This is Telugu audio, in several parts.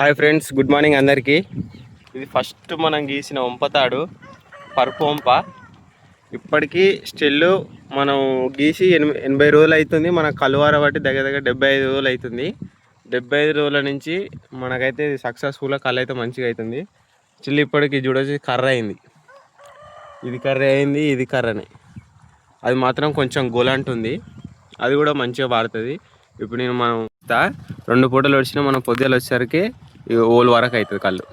హాయ్ ఫ్రెండ్స్ గుడ్ మార్నింగ్ అందరికీ. ఇది ఫస్ట్ మనం గీసిన వంపతాడు పరుపు వంప. ఇప్పటికీ స్టిల్ మనం గీసి ఎనిమి ఎనభై రోజులు అవుతుంది మన కలువార బట్టి దగ్గర దగ్గర డెబ్బై ఐదు రోజులు అవుతుంది డెబ్బై ఐదు రోజుల నుంచి మనకైతే ఇది సక్సెస్ఫుల్గా కళ్ళు అయితే మంచిగా అవుతుంది స్టిల్ ఇప్పటికి చూడొచ్చి కర్ర అయింది. ఇది కర్ర అయింది ఇది కర్రనే. అది మాత్రం కొంచెం గొలంటుంది అది కూడా మంచిగా పారుతుంది ఇప్పుడు నేను మనం రెండు పూటలు వచ్చినా మనం పొద్దులు వచ్చేసరికి ఓల్ వరకు అవుతుంది కళ్ళు.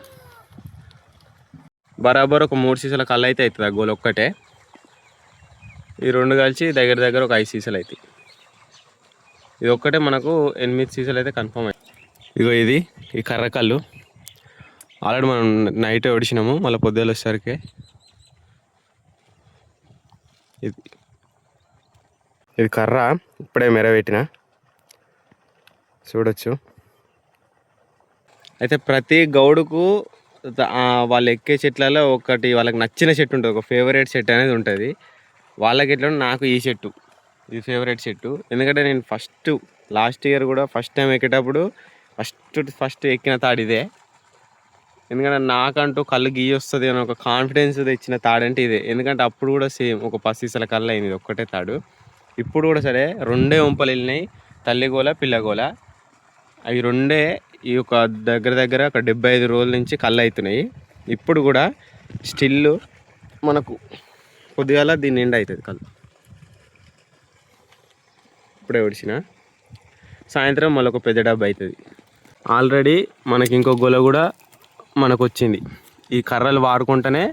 బరాబర్ ఒక మూడు సీసాల కళ్ళు అయితే అవుతుంది ఆ గోల్ ఒక్కటే. ఈ రెండు కలిసి దగ్గర దగ్గర ఒక ఐదు సీసాలు అవుతాయి. ఇది ఒక్కటే మనకు ఎనిమిది సీసాలు అయితే కన్ఫర్మ్ అయింది ఇగో ఇది ఈ కర్ర కళ్ళు. ఆల్రెడీ మనం నైట్ ఒడిచినాము మళ్ళీ పొద్దులు వచ్చేసరికి. ఇది. ఇది కర్ర ఇప్పుడే మెరబెట్టిన చూడొచ్చు. అయితే ప్రతి గౌడుకు వాళ్ళు ఎక్కే చెట్లలో ఒకటి వాళ్ళకి నచ్చిన చెట్టు ఉంటుంది. ఒక ఫేవరెట్ చెట్టు అనేది ఉంటుంది. వాళ్ళకి ఎట్లా ఉంటే నాకు ఈ చెట్టు. ఇది ఫేవరెట్ చెట్టు. ఎందుకంటే నేను ఫస్ట్ లాస్ట్ ఇయర్ కూడా ఫస్ట్ టైం ఎక్కేటప్పుడు ఫస్ట్ ఫస్ట్ ఎక్కిన తాడు ఇదే. ఎందుకంటే నాకంటూ కళ్ళు గీ వస్తుంది అని ఒక కాన్ఫిడెన్స్ తెచ్చిన తాడంటే ఇదే. ఎందుకంటే అప్పుడు కూడా సేమ్ ఒక పసిసల కళ్ళు అయింది ఒక్కటే తాడు. ఇప్పుడు కూడా సరే రెండే వంపలు వెళ్ళినాయి. తల్లిగోల పిల్లగోల అవి రెండే ఈ యొక్క దగ్గర దగ్గర ఒక డెబ్బై ఐదు రోజుల నుంచి కళ్ళు అవుతున్నాయి ఇప్పుడు కూడా స్టిల్ మనకు కొద్దిగా దీని నిండా అవుతుంది కళ్ళు. ఇప్పుడే ఒడిచిన సాయంత్రం మళ్ళీ ఒక పెద్ద డబ్బా అవుతుంది ఆల్రెడీ మనకి ఇంకో గొల కూడా మనకు వచ్చింది ఈ కర్రలు వాడుకుంటేనే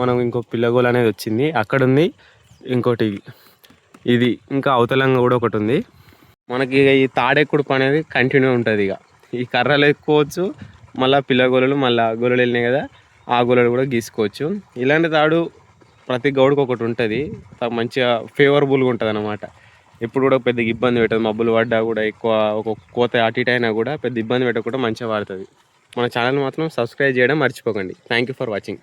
మనం ఇంకో పిల్లగోల అనేది వచ్చింది. అక్కడ ఉంది ఇంకోటి ఇది. ఇంకా అవతలంగా కూడా ఒకటి ఉంది మనకి ఈ తాడెక్కుడుపు అనేది కంటిన్యూ ఉంటుంది ఇక. ఈ కర్రలు ఎక్కువచ్చు మళ్ళీ పిల్ల గొలలు మళ్ళీ గొలలు వెళ్ళినాయి కదా ఆ గొలలు కూడా గీసుకోవచ్చు. ఇలాంటి తాడు ప్రతి గౌడుకు ఒకటి ఉంటుంది. మంచిగా ఫేవరబుల్గా ఉంటుంది అనమాట ఎప్పుడు కూడా పెద్ద ఇబ్బంది పెట్టదు. మబ్బులు పడ్డా కూడా ఎక్కువ ఒక కోత అటు ఇటు అయినా కూడా పెద్ద ఇబ్బంది పెట్టకుండా మంచిగా వాడుతుంది. మన ఛానల్ మాత్రం సబ్స్క్రైబ్ చేయడం మర్చిపోకండి. Thank you for watching